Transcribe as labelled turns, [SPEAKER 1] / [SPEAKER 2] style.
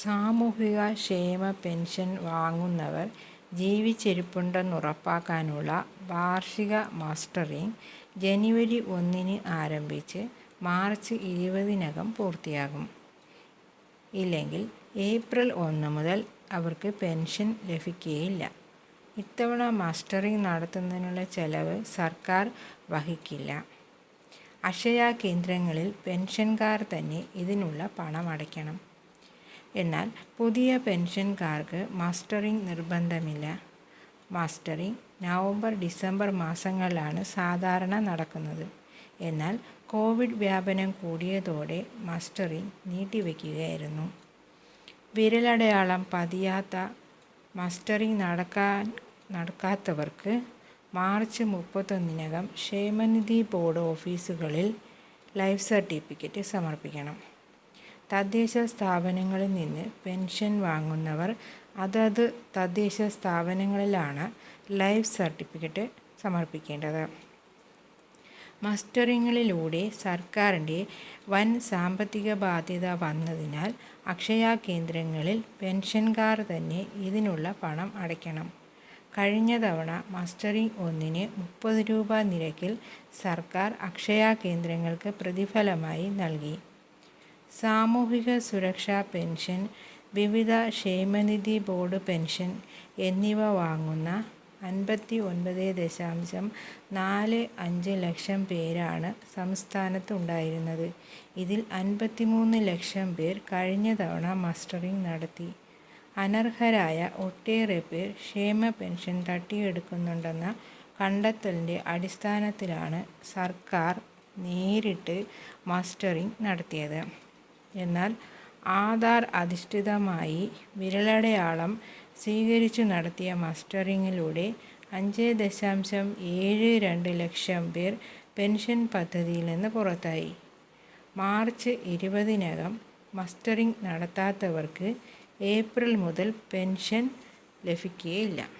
[SPEAKER 1] സാമൂഹിക ക്ഷേമ പെൻഷൻ വാങ്ങുന്നവർ ജീവിച്ചിരിപ്പുണ്ടെന്നുറപ്പാക്കാനുള്ള വാർഷിക മാസ്റ്ററിംഗ് ജനുവരി ഒന്നിന് ആരംഭിച്ച് മാർച്ച് ഇരുപതിനകം പൂർത്തിയാകും. ഇല്ലെങ്കിൽ ഏപ്രിൽ ഒന്ന് മുതൽ അവർക്ക് പെൻഷൻ ലഭിക്കുകയില്ല. ഇത്തവണ മാസ്റ്ററിംഗ് നടത്തുന്നതിനുള്ള ചെലവ് സർക്കാർ വഹിക്കില്ല. അക്ഷയ കേന്ദ്രങ്ങളിൽ പെൻഷൻകാർ തന്നെ ഇതിനുള്ള പണം പണമടയ്ക്കണം. എന്നാൽ പുതിയ പെൻഷൻകാർക്ക് മാസ്റ്ററിംഗ് നിർബന്ധമില്ല. മാസ്റ്ററിംഗ് നവംബർ, ഡിസംബർ മാസങ്ങളിലാണ് സാധാരണ നടക്കുന്നത്. എന്നാൽ കോവിഡ് വ്യാപനം കൂടിയതോടെ മാസ്റ്ററിംഗ് നീട്ടിവെക്കുകയായിരുന്നു വിരലടയാളം പതിയാത്ത നടക്കാൻ നടക്കാത്തവർക്ക് മാർച്ച് മുപ്പത്തൊന്നിനകം ക്ഷേമനിധി ബോർഡ് ഓഫീസുകളിൽ ലൈഫ് സർട്ടിഫിക്കറ്റ് സമർപ്പിക്കണം. തദ്ദേശ സ്ഥാപനങ്ങളിൽ നിന്ന് പെൻഷൻ വാങ്ങുന്നവർ അതത് തദ്ദേശ സ്ഥാപനങ്ങളിലാണ് ലൈഫ് സർട്ടിഫിക്കറ്റ് സമർപ്പിക്കേണ്ടത്. മസ്റ്ററിങ്ങിലൂടെ സർക്കാരിന്റെ വൻ സാമ്പത്തിക ബാധ്യത വന്നതിനാൽ അക്ഷയ കേന്ദ്രങ്ങളിൽ പെൻഷൻകാർ തന്നെ ഇതിനുള്ള പണം അടയ്ക്കണം. കഴിഞ്ഞ തവണ മസ്റ്ററിംഗ് ഒന്നിന് മുപ്പത് രൂപ നിരക്കിൽ സർക്കാർ അക്ഷയ കേന്ദ്രങ്ങൾക്ക് പ്രതിഫലമായി നൽകി. സാമൂഹിക സുരക്ഷാ പെൻഷൻ, വിവിധ ക്ഷേമനിധി ബോർഡ് പെൻഷൻ എന്നിവ വാങ്ങുന്ന അൻപത്തി ഒൻപത് ദശാംശം നാല് അഞ്ച് ലക്ഷം പേരാണ് സംസ്ഥാനത്ത് ഉണ്ടായിരുന്നത്. ഇതിൽ അൻപത്തിമൂന്ന് ലക്ഷം പേർ കഴിഞ്ഞ തവണ മസ്റ്ററിംഗ് നടത്തി. അനർഹരായ ഒട്ടേറെ പേർ ക്ഷേമ പെൻഷൻ തട്ടിയെടുക്കുന്നുണ്ടെന്ന കണ്ടെത്തലിന്റെ അടിസ്ഥാനത്തിലാണ് സർക്കാർ നേരിട്ട് മസ്റ്ററിംഗ് നടത്തിയത്. എന്നാൽ ആധാർ അധിഷ്ഠിതമായി വിരലടയാളം സ്വീകരിച്ചു നടത്തിയ മസ്റ്ററിങ്ങിലൂടെ അഞ്ച് ദശാംശം ഏഴ് രണ്ട് ലക്ഷം പേർ പെൻഷൻ പദ്ധതിയിൽ നിന്ന് പുറത്തായി. മാർച്ച് ഇരുപതിനകം മസ്റ്ററിങ് നടത്താത്തവർക്ക് ഏപ്രിൽ മുതൽ പെൻഷൻ ലഭിക്കുകയില്ല.